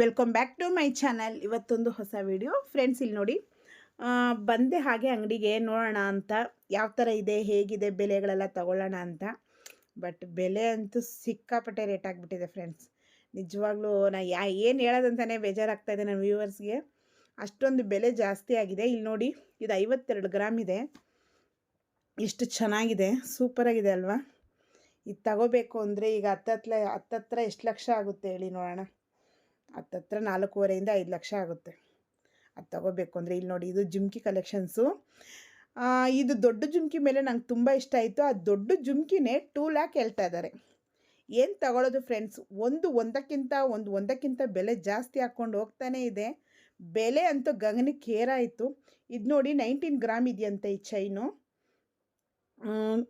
Welcome back to my channel ಇವತ್ತೊಂದು ಹೊಸ video friends ಇಲ್ಲಿ ನೋಡಿ. ಬಂದೆ ಹಾಗೆ ಅಂಗಡಿಗೆ ನೋಡೋಣ ಅಂತ. ಯಾವ ಥರ ಇದೆ, ಹೇಗಿದೆ, ಬೆಲೆಗಳೆಲ್ಲ ತಗೊಳ್ಳೋಣ ಅಂತ. ಬಟ್ ಬೆಲೆ ಅಂತೂ ಸಿಕ್ಕಾಪಟ್ಟೆ ರೇಟ್ ಆಗಿಬಿಟ್ಟಿದೆ ಫ್ರೆಂಡ್ಸ್ ನಿಜವಾಗ್ಲೂ ನಾ ಯಾ, ಏನು ಹೇಳೋದಂತಲೇ ಬೇಜಾರಾಗ್ತಾ ಇದೆ ನನ್ನ ವ್ಯೂವರ್ಸ್ಗೆ ಅಷ್ಟೊಂದು ಬೆಲೆ ಜಾಸ್ತಿ ಆಗಿದೆ. ಇಲ್ಲಿ ನೋಡಿ, ಇದು ಐವತ್ತೆರಡು ಗ್ರಾಮ್ ಇದೆ. ಎಷ್ಟು ಚೆನ್ನಾಗಿದೆ. ಸೂಪರಾಗಿದೆ ಅಲ್ವಾ? ಇದು ತಗೋಬೇಕು ಅಂದರೆ ಈಗ ಹತ್ತತ್ಲ, ಹತ್ತತ್ರ ಎಷ್ಟು ಲಕ್ಷ ಆಗುತ್ತೆ ಹೇಳಿ ನೋಡೋಣ. ಹತ್ತತ್ರ ನಾಲ್ಕೂವರೆಯಿಂದ ಐದು ಲಕ್ಷ ಆಗುತ್ತೆ. ಅದು ತಗೋಬೇಕು ಅಂದರೆ ಇಲ್ಲಿ ನೋಡಿ ಇದು ಜುಮ್ಕಿ ಕಲೆಕ್ಷನ್ಸು. ಇದು ದೊಡ್ಡ ಜುಮ್ಕಿ ಮೇಲೆ ನಂಗೆ ತುಂಬ ಇಷ್ಟ ಆಯಿತು. ಆ ದೊಡ್ಡ ಜುಮ್ಕಿನೇ ಟೂ ಲ್ಯಾಕ್ ಹೇಳ್ತಾ ಇದ್ದಾರೆ ಏನು ತಗೊಳ್ಳೋದು ಫ್ರೆಂಡ್ಸ್? ಒಂದು ಒಂದಕ್ಕಿಂತ ಒಂದು ಒಂದಕ್ಕಿಂತ ಬೆಲೆ ಜಾಸ್ತಿ ಹಾಕ್ಕೊಂಡು ಹೋಗ್ತಾನೇ ಇದೆ. ಬೆಲೆ ಅಂತೂ ಗಗನಕ್ಕೆ ಏರಾಯಿತು ಇದು ನೋಡಿ ನೈನ್ಟೀನ್ ಗ್ರಾಮ್ ಇದೆಯಂತೆ ಈ ಚೈನು.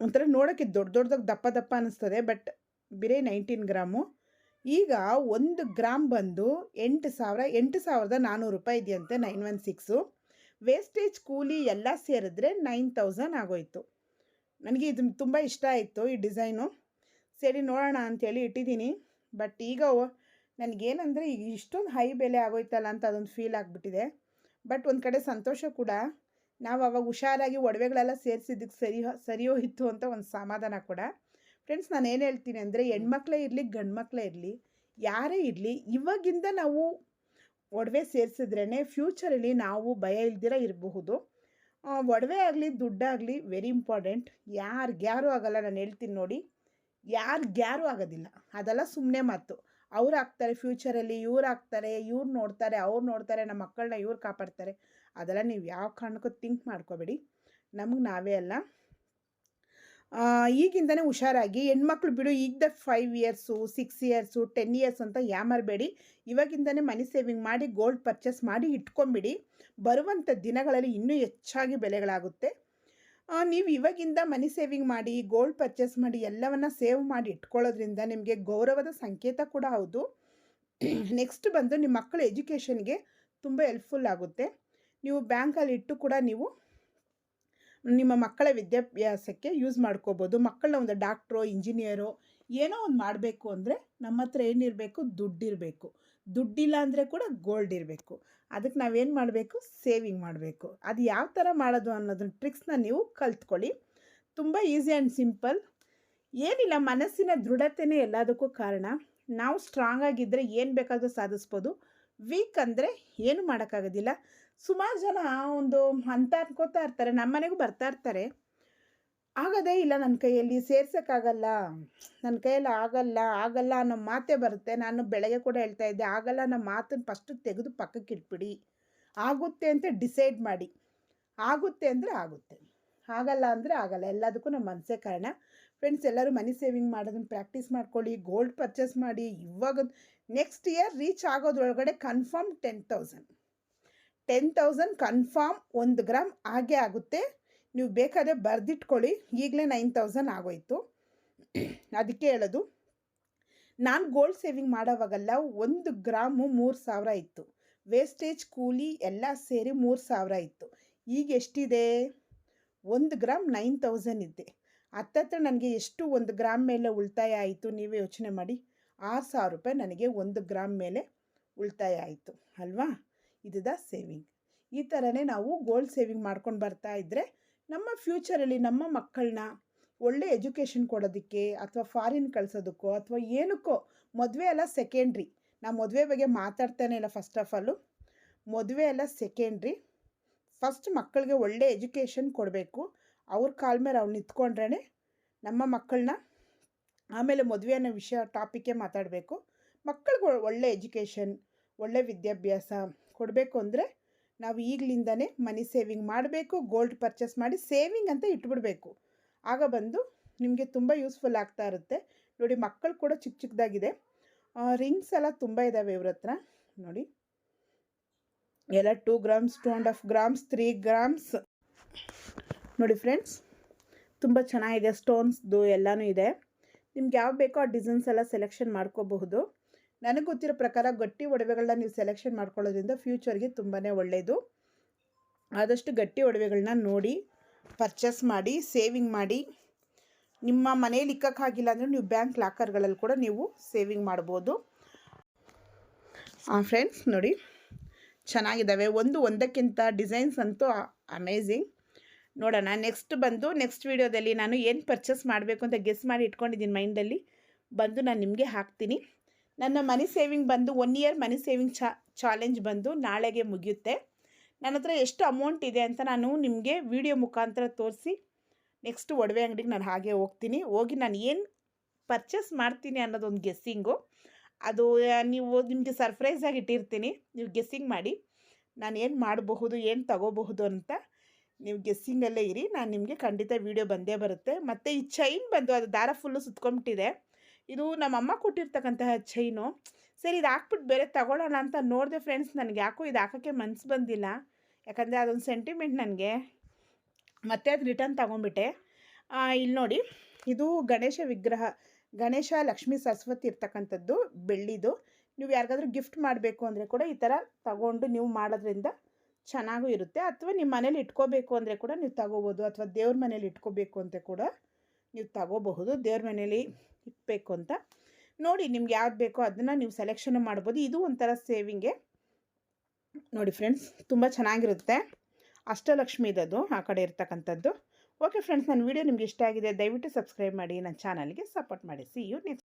ಒಂಥರ ನೋಡೋಕ್ಕೆ ದೊಡ್ಡ ದೊಡ್ಡದಾಗಿ ದಪ್ಪ ದಪ್ಪ ಅನ್ನಿಸ್ತದೆ ಬಟ್ ಬಿರೇ ನೈನ್ಟೀನ್ ಗ್ರಾಮು. ಈಗ ಒಂದು ಗ್ರಾಮ್ ಬಂದು ಎಂಟು ಸಾವಿರ, ಎಂಟು ಸಾವಿರದ ನಾನ್ನೂರು ರೂಪಾಯಿ ಇದೆಯಂತೆ ನೈನ್ ಒನ್ ಸಿಕ್ಸು. ವೇಸ್ಟೇಜ್ ಕೂಲಿ ಎಲ್ಲ ಸೇರಿದ್ರೆ ನೈನ್ ತೌಸಂಡ್ ಆಗೋಯ್ತು. ನನಗೆ ಇದು ತುಂಬ ಇಷ್ಟ ಆಯಿತು ಈ ಡಿಸೈನು. ಸರಿ, ನೋಡೋಣ ಅಂಥೇಳಿ ಇಟ್ಟಿದ್ದೀನಿ. ಬಟ್ ಈಗ ನನಗೇನಂದರೆ ಈಗ ಇಷ್ಟೊಂದು ಹೈ ಬೆಲೆ ಆಗೋಯ್ತಲ್ಲ ಅಂತ ಅದೊಂದು ಫೀಲ್ ಆಗಿಬಿಟ್ಟಿದೆ. ಬಟ್ ಒಂದು ಕಡೆ ಸಂತೋಷ ಕೂಡ. ನಾವು ಅವಾಗ ಹುಷಾರಾಗಿ ಒಡವೆಗಳೆಲ್ಲ ಸೇರಿಸಿದ್ದಕ್ಕೆ ಸರಿ ಸರಿ ಹೋಯಿತು ಅಂತ ಒಂದು ಸಮಾಧಾನ ಕೂಡ. ಫ್ರೆಂಡ್ಸ್ ನಾನು ಏನು ಹೇಳ್ತೀನಿ ಅಂದರೆ ಹೆಣ್ಮಕ್ಳೇ ಇರಲಿ ಗಂಡು ಮಕ್ಕಳೇ ಇರಲಿ ಯಾರೇ ಇರಲಿ ಇವಾಗಿಂದ ನಾವು ಒಡವೆ ಸೇರಿಸಿದ್ರೇ ಫ್ಯೂಚರಲ್ಲಿ ನಾವು ಭಯ ಇಲ್ದಿರ ಇರಬಹುದು. ಒಡವೆ ಆಗಲಿ ದುಡ್ಡಾಗಲಿ ವೆರಿ ಇಂಪಾರ್ಟೆಂಟ್ ಯಾರಿಗ್ಯಾರು ಆಗಲ್ಲ ನಾನು ಹೇಳ್ತೀನಿ ನೋಡಿ. ಯಾರಿಗ್ಯಾರು ಆಗೋದಿಲ್ಲ. ಅದೆಲ್ಲ ಸುಮ್ಮನೆ ಮಾತು. ಅವ್ರು ಆಗ್ತಾರೆ ಫ್ಯೂಚರಲ್ಲಿ ಇವ್ರು ಆಗ್ತಾರೆ ಇವ್ರು ನೋಡ್ತಾರೆ ಅವ್ರು ನೋಡ್ತಾರೆ ನಮ್ಮ ಮಕ್ಕಳನ್ನ ಇವ್ರು ಕಾಪಾಡ್ತಾರೆ. ಅದೆಲ್ಲ ನೀವು ಯಾವ ಕಾರಣಕ್ಕೂ ಥಿಂಕ್ ಮಾಡ್ಕೋಬೇಡಿ. ನಮಗೆ ನಾವೇ ಅಲ್ಲ. ಈಗಿಂದನೇ ಹುಷಾರಾಗಿ ಹೆಣ್ಮಕ್ಳು ಬಿಡು, ಈಗ the five years six years ten years ಅಂತ ಯಾಮರಬೇಡಿ. ಇವಾಗಿಂದನೇ ಮನಿ ಸೇವಿಂಗ್ ಮಾಡಿ ಗೋಲ್ಡ್ ಪರ್ಚೇಸ್ ಮಾಡಿ ಇಟ್ಕೊಂಬಿಡಿ. ಬರುವಂಥ ದಿನಗಳಲ್ಲಿ ಇನ್ನೂ ಹೆಚ್ಚಾಗಿ ಬೆಲೆಗಳಾಗುತ್ತೆ. ನೀವು ಇವಾಗಿಂದ ಮನಿ ಸೇವಿಂಗ್ ಮಾಡಿ ಗೋಲ್ಡ್ ಪರ್ಚೇಸ್ ಮಾಡಿ, ಎಲ್ಲವನ್ನ ಸೇವ್ ಮಾಡಿ ಇಟ್ಕೊಳ್ಳೋದ್ರಿಂದ ನಿಮಗೆ ಗೌರವದ ಸಂಕೇತ ಕೂಡ ಹೌದು. ನೆಕ್ಸ್ಟ್ ಬಂದು ನಿಮ್ಮ ಮಕ್ಕಳ ಎಜುಕೇಷನ್ಗೆ ತುಂಬ ಹೆಲ್ಪ್ಫುಲ್ ಆಗುತ್ತೆ. ನೀವು ಬ್ಯಾಂಕಲ್ಲಿ ಇಟ್ಟು ಕೂಡ ನೀವು ನಿಮ್ಮ ಮಕ್ಕಳ ವಿದ್ಯಾಭ್ಯಾಸಕ್ಕೆ ಯೂಸ್ ಮಾಡ್ಕೋಬೋದು. ಮಕ್ಕಳನ್ನ ಒಂದು ಡಾಕ್ಟ್ರು ಇಂಜಿನಿಯರೋ ಏನೋ ಒಂದು ಮಾಡಬೇಕು ಅಂದರೆ ನಮ್ಮ ಹತ್ರ ಏನಿರಬೇಕು? ದುಡ್ಡಿರಬೇಕು. ದುಡ್ಡಿಲ್ಲ ಅಂದರೆ ಕೂಡ ಗೋಲ್ಡ್ ಇರಬೇಕು. ಅದಕ್ಕೆ ನಾವೇನು ಮಾಡಬೇಕು? ಸೇವಿಂಗ್ ಮಾಡಬೇಕು. ಅದು ಯಾವ ಥರ ಮಾಡೋದು ಅನ್ನೋದನ್ನ ಟ್ರಿಕ್ಸ್ನ ನೀವು ಕಲ್ತ್ಕೊಳ್ಳಿ. ತುಂಬ ಈಸಿ ಆ್ಯಂಡ್ ಸಿಂಪಲ್ ಏನಿಲ್ಲ, ಮನಸ್ಸಿನ ದೃಢತೆಯೇ ಎಲ್ಲದಕ್ಕೂ ಕಾರಣ. ನಾವು ಸ್ಟ್ರಾಂಗ್ ಆಗಿದ್ದರೆ ಏನು ಬೇಕಾದರೂ ಸಾಧಿಸ್ಬೋದು. ವೀಕ್ ಅಂದರೆ ಏನು ಮಾಡೋಕ್ಕಾಗೋದಿಲ್ಲ. ಸುಮಾರು ಜನ ಒಂದು ಅಂತ ಅನ್ಕೋತಾ ಇರ್ತಾರೆ ನಮ್ಮ ಮನೆಗೂ ಬರ್ತಾ ಇರ್ತಾರೆ. ಆಗೋದೇ ಇಲ್ಲ ನನ್ನ ಕೈಯಲ್ಲಿ ಸೇರ್ಸೋಕ್ಕಾಗಲ್ಲ ನನ್ನ ಕೈಯಲ್ಲಿ ಆಗಲ್ಲ ಆಗಲ್ಲ ಅನ್ನೋ ಮಾತೇ ಬರುತ್ತೆ. ನಾನು ಬೆಳಗ್ಗೆ ಕೂಡ ಹೇಳ್ತಾ ಇದ್ದೆ, ಆಗಲ್ಲ ಅನ್ನೋ ಮಾತನ್ನು ಫಸ್ಟು ತೆಗೆದು ಪಕ್ಕಕ್ಕೆ ಇಟ್ಬಿಡಿ. ಆಗುತ್ತೆ ಅಂತ ಡಿಸೈಡ್ ಮಾಡಿ. ಆಗುತ್ತೆ ಅಂದರೆ ಆಗುತ್ತೆ. ಆಗಲ್ಲ ಅಂದರೆ ಆಗಲ್ಲ, ಎಲ್ಲದಕ್ಕೂ ನಮ್ಮ ಮನಸ್ಸೇ ಕಾರಣ. ಫ್ರೆಂಡ್ಸ್ ಎಲ್ಲರೂ ಮನಿ ಸೇವಿಂಗ್ ಮಾಡೋದನ್ನು ಪ್ರಾಕ್ಟೀಸ್ ಮಾಡ್ಕೊಳ್ಳಿ ಗೋಲ್ಡ್ ಪರ್ಚೇಸ್ ಮಾಡಿ. ಇವಾಗ next year reach ಆಗೋದ್ರೊಳಗಡೆ confirm ten thousand ten thousand confirm ಒಂದು ಗ್ರಾಮ್ ಹಾಗೆ ಆಗುತ್ತೆ. ನೀವು ಬೇಕಾದರೆ ಬರೆದಿಟ್ಕೊಳ್ಳಿ. ಈಗಲೇ ನೈನ್ ತೌಸಂಡ್ ಆಗೋಯ್ತು. ಅದಕ್ಕೆ ಹೇಳೋದು, ನಾನು ಗೋಲ್ಡ್ ಸೇವಿಂಗ್ ಮಾಡೋವಾಗಲ್ಲ, ಒಂದು ಗ್ರಾಮು ಮೂರು ಸಾವಿರ ಇತ್ತು. ವೇಸ್ಟೇಜ್ ಕೂಲಿ ಎಲ್ಲ ಸೇರಿ ಮೂರು ಸಾವಿರ ಇತ್ತು. ಈಗ ಎಷ್ಟಿದೆ? ಒಂದು ಗ್ರಾಮ್ ನೈನ್ ತೌಸಂಡ್ ಇದೆ. ಹತ್ತತ್ರ ನನಗೆ ಎಷ್ಟು ಒಂದು ಗ್ರಾಮ್ ಮೇಲೆ ಉಳಿತಾಯ ಆಯಿತು? ನೀವೇ ಯೋಚನೆ ಮಾಡಿ. ಆರು ಸಾವಿರ ರೂಪಾಯಿ ನನಗೆ ಒಂದು ಗ್ರಾಮ್ ಮೇಲೆ ಉಳಿತಾಯ ಆಯಿತು. ಅಲ್ವಾ? ಇದುದ ಸೇವಿಂಗ್ ಈ ಥರನೇ ನಾವು ಗೋಲ್ಡ್ ಸೇವಿಂಗ್ ಮಾಡ್ಕೊಂಡು ಬರ್ತಾ ಇದ್ದರೆ ನಮ್ಮ ಫ್ಯೂಚರಲ್ಲಿ ನಮ್ಮ ಮಕ್ಕಳನ್ನ ಒಳ್ಳೆ ಎಜುಕೇಷನ್ ಕೊಡೋದಕ್ಕೆ ಅಥವಾ ಫಾರಿನ್ ಕಳಿಸೋದಕ್ಕೋ ಅಥವಾ ಏನಕ್ಕೋ, ಮದುವೆ ಎಲ್ಲ ಸೆಕೆಂಡ್ರಿ ನಾ ಮದುವೆ ಬಗ್ಗೆ ಮಾತಾಡ್ತಾನೆ ಇಲ್ಲ ಫಸ್ಟ್ ಆಫ್ ಆಲು ಮದುವೆ ಎಲ್ಲ ಸೆಕೆಂಡ್ರಿ ಫಸ್ಟ್ ಮಕ್ಕಳಿಗೆ ಒಳ್ಳೆ ಎಜುಕೇಷನ್ ಕೊಡಬೇಕು. ಅವ್ರ ಕಾಲ ಮೇಲೆ ಅವ್ರು ನಿಂತ್ಕೊಂಡ್ರೇ ನಮ್ಮ ಮಕ್ಕಳನ್ನ ಆಮೇಲೆ ಮದುವೆ ಅನ್ನೋ ವಿಷಯ ಟಾಪಿಕ್ಕೇ ಮಾತಾಡಬೇಕು. ಮಕ್ಕಳಿಗೆ ಒಳ್ಳೆ ಎಜುಕೇಷನ್ ಒಳ್ಳೆ ವಿದ್ಯಾಭ್ಯಾಸ ಕೊಡಬೇಕು ಅಂದರೆ ನಾವು ಈಗಲಿಂದನೇ ಮನಿ ಸೇವಿಂಗ್ ಮಾಡಬೇಕು ಗೋಲ್ಡ್ ಪರ್ಚೇಸ್ ಮಾಡಿ ಸೇವಿಂಗ್ ಅಂತ ಇಟ್ಬಿಡಬೇಕು. ಆಗ ಬಂದು ನಿಮಗೆ ತುಂಬ ಯೂಸ್ಫುಲ್ ಆಗ್ತಾ ಇರುತ್ತೆ. ನೋಡಿ ಮಕ್ಕಳು ಕೂಡ ಚಿಕ್ಕ ಚಿಕ್ಕದಾಗಿದೆ. ರಿಂಗ್ಸ್ ಎಲ್ಲ ತುಂಬ ಇದ್ದಾವೆ ಇವ್ರ ಹತ್ರ. ನೋಡಿ. ಎಲ್ಲ two grams two and half grams three grams ನೋಡಿ ಫ್ರೆಂಡ್ಸ್ ತುಂಬ ಚೆನ್ನಾಗಿದೆ ಸ್ಟೋನ್ಸ್ದು ಎಲ್ಲನೂ ಇದೆ. ನಿಮ್ಗೆ ಯಾವ ಬೇಕೋ ಆ ಡಿಸೈನ್ಸ್ ಎಲ್ಲ ಸೆಲೆಕ್ಷನ್ ಮಾಡ್ಕೋಬಹುದು. ನನಗೆ ಗೊತ್ತಿರೋ ಪ್ರಕಾರ ಗಟ್ಟಿ ಒಡವೆಗಳನ್ನ ನೀವು ಸೆಲೆಕ್ಷನ್ ಮಾಡ್ಕೊಳ್ಳೋದ್ರಿಂದ ಫ್ಯೂಚರ್ಗೆ ತುಂಬಾ ಒಳ್ಳೆಯದು ಆದಷ್ಟು ಗಟ್ಟಿ ಒಡವೆಗಳನ್ನ ನೋಡಿ ಪರ್ಚೇಸ್ ಮಾಡಿ ಸೇವಿಂಗ್ ಮಾಡಿ. ನಿಮ್ಮ ಮನೇಲಿ ಇಕ್ಕೋಕ್ಕಾಗಿಲ್ಲ ಅಂದರೆ ನೀವು ಬ್ಯಾಂಕ್ ಲಾಕರ್ಗಳಲ್ಲಿ ಕೂಡ ನೀವು ಸೇವಿಂಗ್ ಮಾಡ್ಬೋದು. ಫ್ರೆಂಡ್ಸ್ ನೋಡಿ, ಚೆನ್ನಾಗಿದ್ದಾವೆ. ಒಂದು ಒಂದಕ್ಕಿಂತ ಡಿಸೈನ್ಸ್ ಅಂತೂ ಅಮೇಝಿಂಗ್ ನೋಡೋಣ ನೆಕ್ಸ್ಟ್ ಬಂದು ನೆಕ್ಸ್ಟ್ ವೀಡಿಯೋದಲ್ಲಿ ನಾನು ಏನು ಪರ್ಚೇಸ್ ಮಾಡಬೇಕು ಅಂತ ಗೆಸ್ ಮಾಡಿ ಇಟ್ಕೊಂಡಿದ್ದೀನಿ ಮೈಂಡಲ್ಲಿ ಬಂದು ನಾನು ನಿಮಗೆ ಹಾಕ್ತೀನಿ. ನನ್ನ ಮನಿ ಸೇವಿಂಗ್ ಬಂದು one year money saving challenge ಬಂದು ನಾಳೆಗೆ ಮುಗಿಯುತ್ತೆ. ನನ್ನ ಹತ್ರ ಎಷ್ಟು ಅಮೌಂಟ್ ಇದೆ ಅಂತ ನಾನು ನಿಮಗೆ ವಿಡಿಯೋ ಮುಖಾಂತರ ತೋರಿಸಿ. ನೆಕ್ಸ್ಟ್ ಒಡವೆ ಅಂಗಡಿಗೆ ನಾನು ಹಾಗೆ ಹೋಗ್ತೀನಿ. ಹೋಗಿ ನಾನು ಏನು ಪರ್ಚೇಸ್ ಮಾಡ್ತೀನಿ ಅನ್ನೋದೊಂದು ಗೆಸ್ಸಿಂಗು ಅದು ನೀವು ನಿಮಗೆ ಸರ್ಪ್ರೈಸಾಗಿ ಇಟ್ಟಿರ್ತೀನಿ. ನೀವು ಗೆಸ್ಸಿಂಗ್ ಮಾಡಿ. ನಾನು ಏನು ಮಾಡಬಹುದು, ಏನು ತಗೋಬಹುದು ಅಂತ ನೀವು ಗೆಸ್ಸಿಂಗಲ್ಲೇ ಇರಿ. ನಾನು ನಿಮಗೆ ಖಂಡಿತ ವಿಡಿಯೋ ಬಂದೇ ಬರುತ್ತೆ. ಮತ್ತು ಈ ಚೈನ್ ಬಂದು ಅದು ದಾರ ಫುಲ್ಲು ಸುತ್ಕೊಂಬಿಟ್ಟಿದೆ ಇದು ನಮ್ಮಮ್ಮ ಕೊಟ್ಟಿರ್ತಕ್ಕಂತಹ ಚೈನು ಸರಿ, ಇದು ಹಾಕ್ಬಿಟ್ಟು ಬೇರೆ ತಗೊಳ್ಳೋಣ ಅಂತ ನೋಡಿದೆ ಫ್ರೆಂಡ್ಸ್ ನನಗೆ ಯಾಕೋ ಇದು ಹಾಕೋಕ್ಕೆ ಮನಸ್ಸು ಬಂದಿಲ್ಲ. ಯಾಕಂದರೆ ಅದೊಂದು ಸೆಂಟಿಮೆಂಟ್ ನನಗೆ. ಮತ್ತೆ ಅದು ರಿಟರ್ನ್ ತಗೊಂಡ್ಬಿಟ್ಟೆ. ಇಲ್ಲಿ ನೋಡಿ, ಇದು ಗಣೇಶ ವಿಗ್ರಹ, ಗಣೇಶ ಲಕ್ಷ್ಮೀ ಸರಸ್ವತಿ ಇರ್ತಕ್ಕಂಥದ್ದು, ಬೆಳ್ಳಿದು. ನೀವು ಯಾರಿಗಾದ್ರೂ ಗಿಫ್ಟ್ ಮಾಡಬೇಕು ಅಂದರೆ ಕೂಡ ಈ ಥರ ತಗೊಂಡು ನೀವು ಮಾಡೋದ್ರಿಂದ ಚೆನ್ನಾಗೂ ಇರುತ್ತೆ. ಅಥವಾ ನಿಮ್ಮ ಮನೇಲಿ ಇಟ್ಕೋಬೇಕು ಅಂದರೆ ಕೂಡ ನೀವು ತಗೋಬೋದು, ಅಥವಾ ದೇವ್ರ ಮನೇಲಿ ಇಟ್ಕೋಬೇಕು ಅಂತ ಕೂಡ ನೀವು ತಗೋಬಹುದು, ದೇವ್ರ ಮನೇಲಿ ಇಟ್ಬೇಕು ಅಂತ. ನೋಡಿ ನಿಮ್ಗೆ ಯಾವ್ದು ಬೇಕೋ ಅದನ್ನು ನೀವು ಸೆಲೆಕ್ಷನ್ ಮಾಡ್ಬೋದು. ಇದು ಒಂಥರ ಸೇವಿಂಗೆ ನೋಡಿ ಫ್ರೆಂಡ್ಸ್ ತುಂಬ ಚೆನ್ನಾಗಿರುತ್ತೆ. ಅಷ್ಟಲಕ್ಷ್ಮಿದದು ಆ ಕಡೆ ಇರ್ತಕ್ಕಂಥದ್ದು. ಓಕೆ ಫ್ರೆಂಡ್ಸ್ ನನ್ನ ವೀಡಿಯೋ ನಿಮ್ಗೆ ಇಷ್ಟ ಆಗಿದೆ, ದಯವಿಟ್ಟು ಸಬ್ಸ್ಕ್ರೈಬ್ ಮಾಡಿ, ನನ್ನ ಚಾನಲ್ಗೆ ಸಪೋರ್ಟ್ ಮಾಡಿ. C you next